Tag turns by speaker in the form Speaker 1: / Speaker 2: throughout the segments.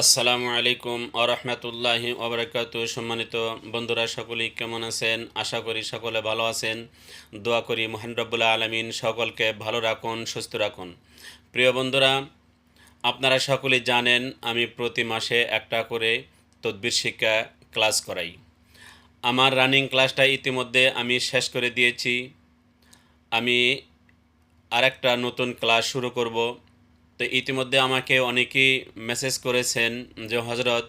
Speaker 1: আসসালামু আলাইকুম আরহামতুল্লাহি ওবরাকাত। সম্মানিত বন্ধুরা, সকলেই কেমন আছেন? আশা করি সকলে ভালো আছেন। দোয়া করি মোহান রব্বুল্লাহ আলমিন সকলকে ভালো রাখুন, সুস্থ রাখুন। প্রিয় বন্ধুরা, আপনারা সকলেই জানেন আমি প্রতি মাসে একটা করে তদবির শিক্ষা ক্লাস করাই। আমার রানিং ক্লাসটা ইতিমধ্যে আমি শেষ করে দিয়েছি। আমি আরেকটা নতুন ক্লাস শুরু করব। তো ইতিমধ্যে আমাকে অনেকেই মেসেজ করেছেন যে হজরত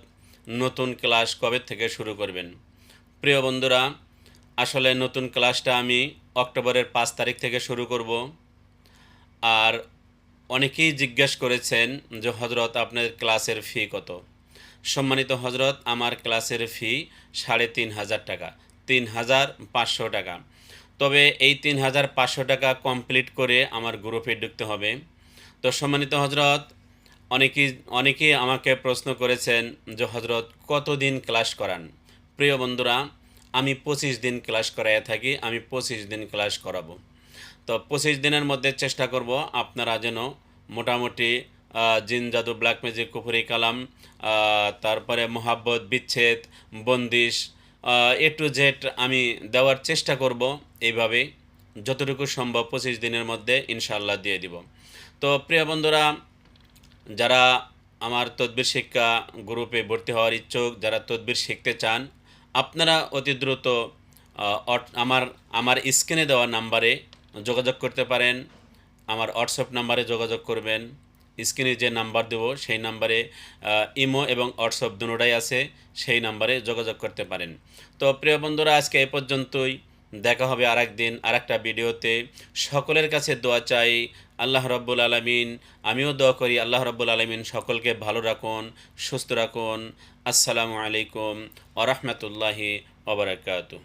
Speaker 1: নতুন ক্লাস কবে থেকে শুরু করবেন? প্রিয় বন্ধুরা, আসলে নতুন ক্লাসটা আমি অক্টোবরের পাঁচ তারিখ থেকে শুরু করব। আর অনেকেই জিজ্ঞেস করেছেন যে হজরত আপনার ক্লাসের ফি কত? সম্মানিত হজরত আমার ক্লাসের ফি সাড়ে তিন হাজার টাকা, তিন হাজার পাঁচশো টাকা। তবে এই তিন হাজার পাঁচশো টাকা কমপ্লিট করে আমার গ্রুপে ঢুকতে হবে। তো সম্মানিত হজরত অনেকেই অনেকেই আমাকে প্রশ্ন করেছেন যে হজরত কতদিন ক্লাস করান? প্রিয় বন্ধুরা, আমি পঁচিশ দিন ক্লাস করাইয়া থাকি, আমি পঁচিশ দিন ক্লাস করাবো। তো পঁচিশ দিনের মধ্যে চেষ্টা করব আপনারা যেন মোটামুটি জিন, জাদু, ব্ল্যাক ম্যাজিক, কুফুরি, কালাম তারপরে মোহাব্বত, বিচ্ছেদ, বন্দিশ এ টু জেড আমি দেওয়ার চেষ্টা করব এইভাবে যতটুকু সম্ভব পঁচিশ দিনের মধ্যে ইনশাল্লাহ দিয়ে দিব। তো প্রিয় বন্ধুরা, যারা আমার তদবির শিক্ষা গ্রুপে ভর্তি হওয়ার ইচ্ছুক, যারা তদবির শিখতে চান, আপনারা অতি দ্রুত আমার আমার স্ক্রিনে দেওয়া নাম্বারে যোগাযোগ করতে পারেন। আমার হোয়াটসঅ্যাপ নাম্বারে যোগাযোগ করবেন। স্ক্রিনে যে নাম্বার দেবো, সেই নাম্বারে ইমো এবং হোয়াটসঅ্যাপ দুটোটাই আছে, সেই নাম্বারে যোগাযোগ করতে পারেন। তো প্রিয় বন্ধুরা, আজকে এই পর্যন্তই। দেখা হবে আর একদিন আর একটা ভিডিওতে। সকলের কাছে দোয়া চাই, আল্লাহ রব্বুল আলমিন। আমিও দোয়া করি, আল্লাহ রব্বুল আলমিন সকলকে ভালো রাখুন, সুস্থ রাখুন। আসসালামু আলাইকুম ওরহমতুল্লাহি ওবরাকাতু